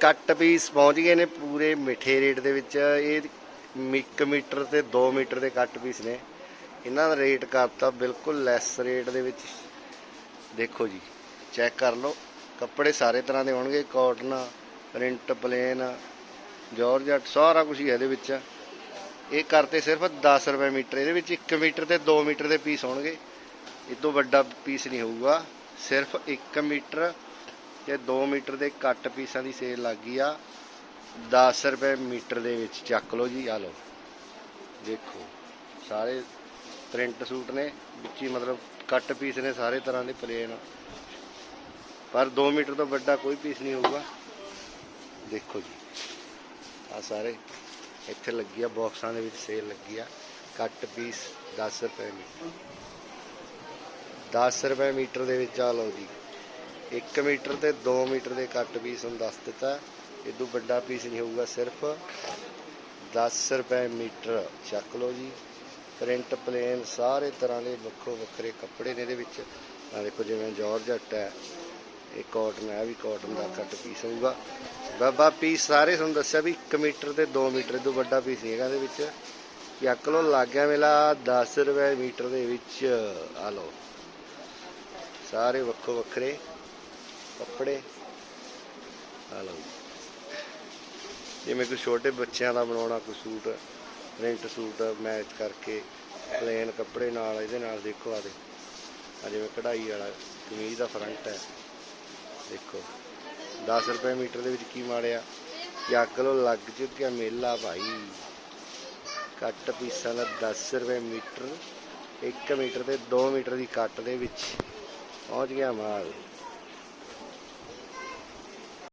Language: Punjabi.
ਕੱਟ ਪੀਸ ਪਹੁੰਚ ਗਏ ਨੇ ਪੂਰੇ ਮਿੱਠੇ ਰੇਟ ਦੇ ਵਿੱਚ। ਇਹ 1 ਮੀਟਰ ਤੇ 2 ਮੀਟਰ ਦੇ ਕੱਟ ਪੀਸ ਨੇ। ਇਹਨਾਂ ਦਾ ਰੇਟ ਕਰਤਾ ਬਿਲਕੁਲ ਲੈਸ ਰੇਟ ਦੇ ਵਿੱਚ। ਦੇਖੋ ਜੀ ਚੈੱਕ ਕਰ ਲਓ। ਕੱਪੜੇ ਸਾਰੇ ਤਰ੍ਹਾਂ ਦੇ ਹੋਣਗੇ ਕਾਟਨ ਪ੍ਰਿੰਟ ਪਲੇਨ ਜਾਰਜਟ ਸਾਰਾ ਕੁਝ ਹੀ ਇਹਦੇ ਵਿੱਚ। ਇਹ ਕਰਤੇ ਸਿਰਫ 10 ਰੁਪਏ ਮੀਟਰ। ਇਹਦੇ ਵਿੱਚ 1 ਮੀਟਰ ਤੇ 2 ਮੀਟਰ ਦੇ ਪੀਸ ਹੋਣਗੇ। ਇਹ ਤੋਂ ਵੱਡਾ ਪੀਸ ਨਹੀਂ ਹੋਊਗਾ। ਸਿਰਫ 1 ਮੀਟਰ ਤੇ 2 ਮੀਟਰ ਦੇ ਕੱਟ ਪੀਸਾਂ ਦੀ ਸੇਲ ਲੱਗ ਗਈ ਆ। 10 ਰੁਪਏ ਮੀਟਰ ਦੇ ਵਿੱਚ ਚੱਕ ਲਓ ਜੀ, ਆ ਲਓ। ਦੇਖੋ, ਸਾਰੇ ਪ੍ਰਿੰਟ ਸੂਟ ਨੇ, ਵਿੱਚ ਹੀ ਮਤਲਬ ਕੱਟ ਪੀਸ ਨੇ ਸਾਰੇ ਤਰ੍ਹਾਂ ਦੇ ਪਲੇਨ ਪਰ 2 ਮੀਟਰ ਤੋਂ ਵੱਡਾ ਕੋਈ ਪੀਸ ਨਹੀਂ ਹੋਊਗਾ। ਦੇਖੋ ਜੀ ਆ ਸਾਰੇ ਇੱਥੇ ਲੱਗੀ ਆ ਬਾਕਸਾਂ ਦੇ ਵਿੱਚ ਸੇਲ ਲੱਗੀ ਆ। ਕੱਟ ਪੀਸ 10 ਰੁਪਏ ਮੀਟਰ। 10 ਰੁਪਏ ਮੀਟਰ ਦੇ ਵਿੱਚ ਆ ਲਓ ਜੀ। 1 ਮੀਟਰ ਤੇ 2 ਮੀਟਰ ਦੇ ਕੱਟ ਪੀਸ ਨੂੰ ਦੱਸ ਦਿੱਤਾ। ਇਦੋਂ ਵੱਡਾ ਪੀਸ ਨਹੀਂ ਹੋਊਗਾ, ਸਿਰਫ 10 ਰੁਪਏ ਮੀਟਰ ਚੱਕ ਲਓ ਜੀ। ਪ੍ਰਿੰਟ ਪਲੇਨ ਸਾਰੇ ਤਰ੍ਹਾਂ ਦੇ ਵੱਖੋ ਵੱਖਰੇ ਕੱਪੜੇ ਨੇ ਇਹਦੇ ਵਿੱਚ। ਆ ਦੇਖੋ ਜਿਵੇਂ ਜਾਰਜਟ ਹੈ, ਇਹ ਕਾਟਨ ਹੈ, ਇਹ ਵੀ ਕਾਟਨ ਦਾ ਕੱਟ ਪੀਸ ਹੋਊਗਾ। ਬਾਬਾ ਪੀਸ ਸਾਰੇ ਤੁਹਾਨੂੰ ਦੱਸਿਆ ਵੀ 1 ਮੀਟਰ ਤੇ 2 ਮੀਟਰ ਤੋਂ ਵੱਡਾ ਪੀਸ ਨਹੀਂ ਹੈਗਾ ਇਹਦੇ ਵਿੱਚ। ਚੱਕ ਲਓ, ਲੱਗ ਗਿਆ ਮੇਲਾ 10 ਰੁਪਏ ਮੀਟਰ ਦੇ ਵਿੱਚ। ਆ ਲਓ, ਸਾਰੇ ਵੱਖੋ ਵੱਖਰੇ। ਕੱਪੜੇ। ਆ ਲਓ ਜਿਵੇਂ ਕੋਈ ਛੋਟੇ ਬੱਚਿਆਂ ਦਾ ਬਣਾਉਣਾ ਕੋਈ ਸੂਟ, ਪ੍ਰਿੰਟ ਸੂਟ ਮੈਚ ਕਰਕੇ ਪਲੇਨ ਕੱਪੜੇ ਨਾਲ, ਇਹਦੇ ਨਾਲ ਦੇਖੋ ਆ ਦੇ ਆ ਜਿਵੇਂ ਕਢਾਈ ਵਾਲਾ ਕਮੀਜ਼ ਦਾ ਫਰੰਟ ਹੈ। ਦੇਖੋ। 10 ਰੁਪਏ ਮੀਟਰ ਦੇ ਵਿੱਚ ਕੀ ਮਾਰਿਆ ਚੱਕ ਲੋ ਲੱਗ ਚੁੱਕਿਆ ਮੇਲਾ ਭਾਈ। ਕੱਟ ਪੀਸਾਂ ਦਾ 10 ਰੁਪਏ ਮੀਟਰ 1 ਮੀਟਰ ਤੇ 2 ਮੀਟਰ ਦੀ ਕੱਟ ਦੇ ਵਿੱਚ। ਪਹੁੰਚ ਗਿਆ ਮਾਲ।